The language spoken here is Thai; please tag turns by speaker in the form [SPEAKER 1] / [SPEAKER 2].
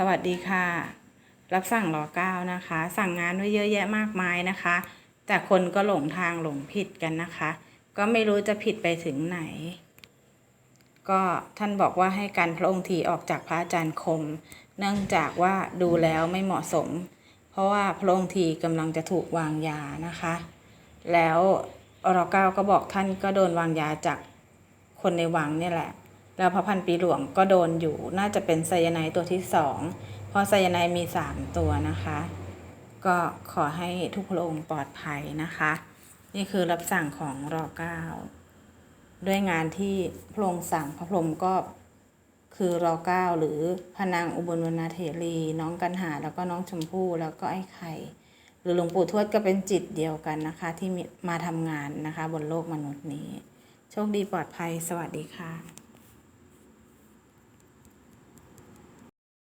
[SPEAKER 1] สวัสดีค่ะ รับสั่งรอเก้านะคะ สั่งงานไว้เยอะแยะมากมายนะคะ แต่คนก็หลงทางหลงผิดกันนะคะ ก็ไม่รู้จะผิดไปถึงไหน ก็ท่านบอกว่าให้การพระองค์ทีออกจากพระอาจารย์คม เนื่องจากว่าดูแล้วไม่เหมาะสม เพราะว่าพระองค์ทีกำลังจะถูกวางยานะคะ แล้วรอเก้าก็บอกท่านก็โดนวางยาจากคนในวังเนี่ยแหละ แล้วพระพันปีหลวงก็โดนอยู่น่าจะเป็นไซยาไนตัวที่สองเพราะไซยาไนมีสามตัวนะคะ ก็ขอให้ทุกพระองค์ปลอดภัยนะคะ นี่คือรับสั่งของรอเก้าด้วยงานที่พระองค์สั่งพระพรหมก็คือรอเก้าหรือพนางอุบลวรรณเถรีน้องกันหาแล้วก็น้องชมพู่แล้วก็ไอ้ไข่หรือหลวงปู่ทวดก็เป็นจิตเดียวกันนะคะ ที่มาทำงานนะคะ บนโลกมนุษย์นี้ โชคดีปลอดภัยสวัสดีค่ะ